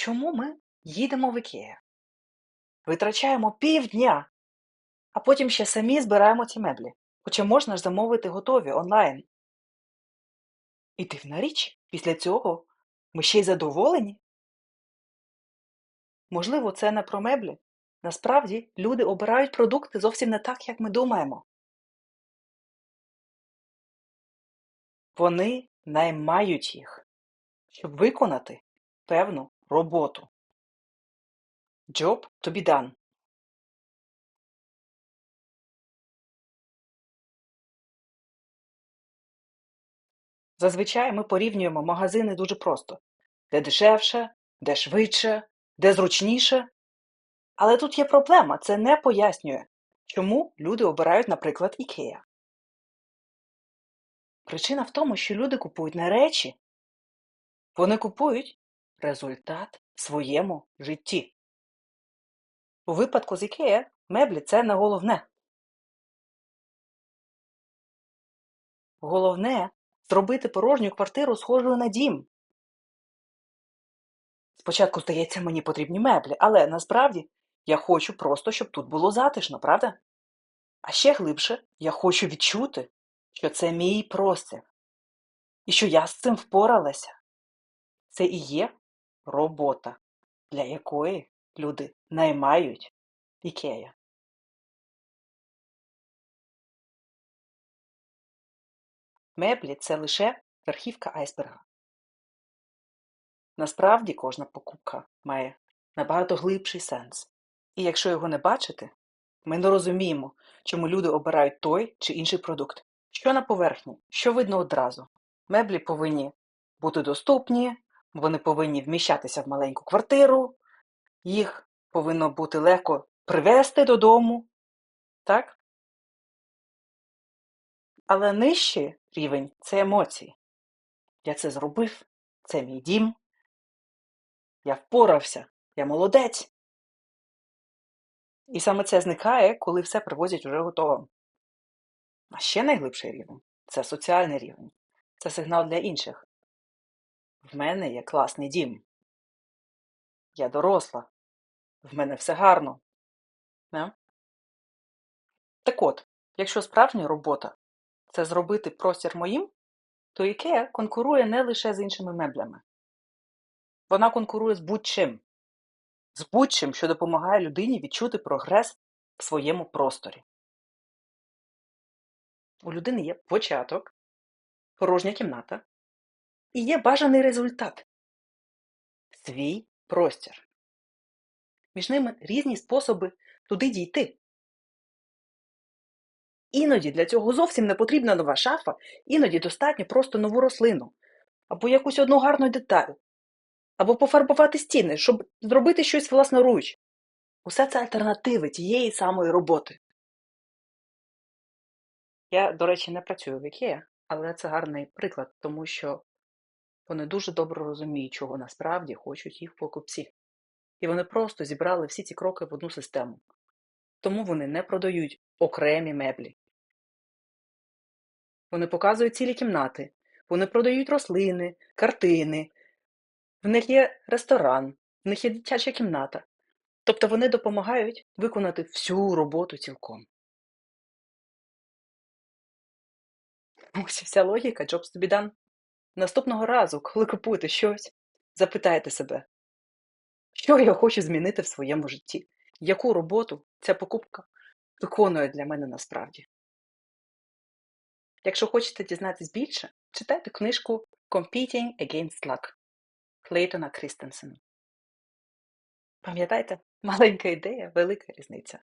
Чому ми їдемо в Ікея? Витрачаємо півдня, а потім ще самі збираємо ці меблі. Хоча можна ж замовити готові онлайн. І дивна річ, після цього ми ще й задоволені. Можливо, це не про меблі. Насправді, люди обирають продукти зовсім не так, як ми думаємо. Вони наймають їх, щоб виконати певну роботу. To be done. Зазвичай ми порівнюємо магазини дуже просто: де дешевше, де швидше, де зручніше. Але тут є проблема, це не пояснює, чому люди обирають, наприклад, Ікея. Причина в тому, що люди купують не речі, вони купують результат в своєму житті. У випадку з Ікея меблі це не головне. Головне зробити порожню квартиру схожою на дім. Спочатку здається, мені потрібні меблі, але насправді я хочу просто, щоб тут було затишно, правда? А ще глибше я хочу відчути, що це мій простір, і що я з цим впоралася. Це і є робота, для якої люди наймають Ікея. Меблі це лише верхівка айсберга. Насправді кожна покупка має набагато глибший сенс. І якщо його не бачити, ми не розуміємо, чому люди обирають той чи інший продукт. Що на поверхні, що видно одразу. Меблі повинні бути доступні, вони повинні вміщатися в маленьку квартиру, їх повинно бути легко привезти додому. Так? Але нижчий рівень це емоції. Я це зробив, це мій дім. Я впорався, я молодець. І саме це зникає, коли все привозять уже готовим. А ще найглибший рівень це соціальний рівень. Це сигнал для інших. В мене є класний дім. Я доросла. В мене все гарно. Не? Так от, якщо справжня робота це зробити простір моїм, то Ікея конкурує не лише з іншими меблями. Вона конкурує з будь-чим. З будь-чим, що допомагає людині відчути прогрес в своєму просторі. У людини є початок, порожня кімната і є бажаний результат свій простір. Між ними різні способи туди дійти. Іноді для цього зовсім не потрібна нова шафа, іноді достатньо просто нову рослину, або якусь одну гарну деталь, або пофарбувати стіни, щоб зробити щось власноруч. Усе це альтернативи тієї самої роботи. Я, до речі, не працюю в Ікея, але це гарний приклад, тому що вони дуже добре розуміють, чого насправді хочуть їх покупці. І вони просто зібрали всі ці кроки в одну систему. Тому вони не продають окремі меблі. Вони показують цілі кімнати, вони продають рослини, картини, в них є ресторан, в них є дитяча кімната. Тобто вони допомагають виконати всю роботу цілком. Ось вся логіка Jobs to be. Наступного разу, коли купуєте щось, запитайте себе, що я хочу змінити в своєму житті, яку роботу ця покупка виконує для мене насправді. Якщо хочете дізнатись більше, читайте книжку Competing Against Luck Клейтона Крістенсена. Пам'ятайте, маленька ідея, велика різниця.